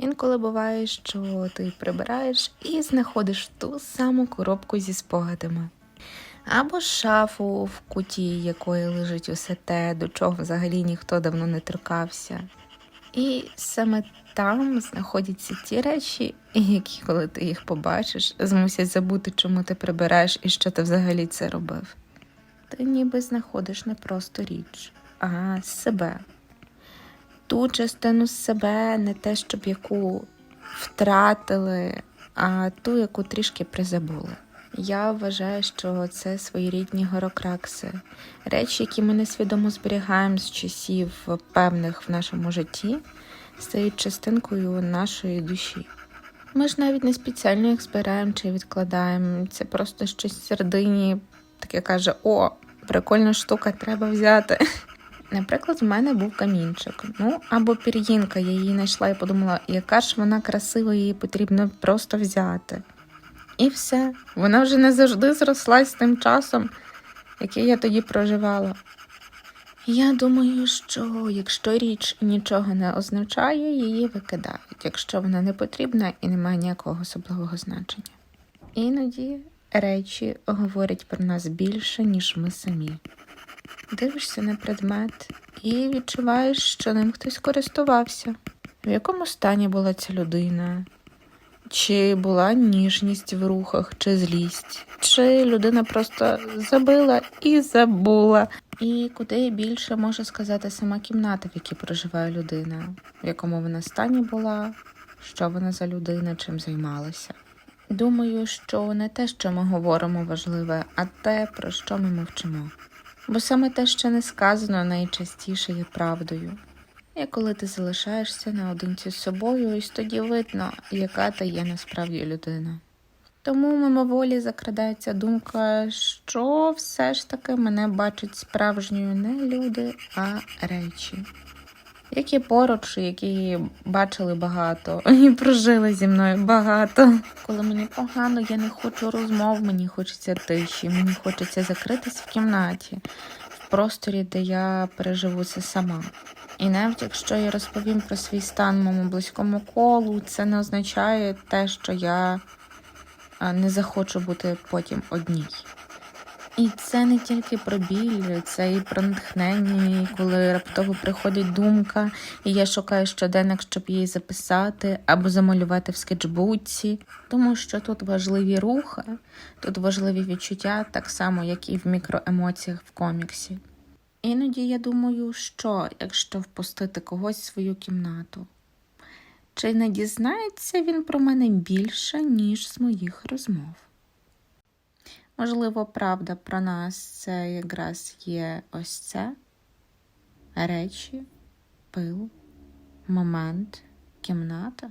Інколи буває, що ти прибираєш і знаходиш ту саму коробку зі спогадами. Або шафу в куті, якої лежить усе те, до чого взагалі ніхто давно не торкався. І саме там знаходяться ті речі, які, коли ти їх побачиш, змусять забути, чому ти прибираєш і що ти взагалі це робив. Ти ніби знаходиш не просто річ, а себе. Ту частину себе, не те, щоб яку втратили, а ту, яку трішки призабули. Я вважаю, що це своєрідні горокракси, речі, які ми несвідомо зберігаємо з часів певних в нашому житті, стають частинкою нашої душі. Ми ж навіть не спеціально їх збираємо чи відкладаємо. Це просто щось в середині таке каже: О, прикольна штука, треба взяти. Наприклад, в мене був камінчик. Ну, або пір'їнка, я її знайшла і подумала, яка ж вона красива, її потрібно просто взяти. І все. Вона вже не завжди зросла з тим часом, який я тоді проживала. Я думаю, що якщо річ нічого не означає, її викидають, якщо вона не потрібна і не має ніякого особливого значення. Іноді речі говорять про нас більше, ніж ми самі. Дивишся на предмет і відчуваєш, що ним хтось користувався. В якому стані була ця людина? Чи була ніжність в рухах, чи злість, чи людина просто забила і забула. І куди більше може сказати сама кімната, в якій проживає людина, в якому вона стані була, що вона за людина, чим займалася. Думаю, що не те, що ми говоримо, важливе, а те, про що ми мовчимо. Бо саме те, що не сказано, найчастіше є правдою. І коли ти залишаєшся наодинці з собою, ось тоді видно, яка ти є насправді людина. Тому мимоволі закрадається думка, що все ж таки мене бачать справжньою не люди, а речі, які поруч, які бачили багато і прожили зі мною багато. Коли мені погано, я не хочу розмов, мені хочеться тиші, мені хочеться закритись в кімнаті, в просторі, де я переживу це сама. І навіть якщо я розповім про свій стан моєму близькому колу, це не означає те, що я не захочу бути потім одній. І це не тільки про біль, це і про натхнення, і коли раптово приходить думка, і я шукаю щоденник, щоб її записати або замалювати в скетчбуці, тому що тут важливі рухи, тут важливі відчуття, так само, як і в мікроемоціях в коміксі. Іноді я думаю, що якщо впустити когось в свою кімнату, чи не дізнається він про мене більше, ніж з моїх розмов? Можливо, правда про нас це якраз є ось це речі, пил, момент, кімната.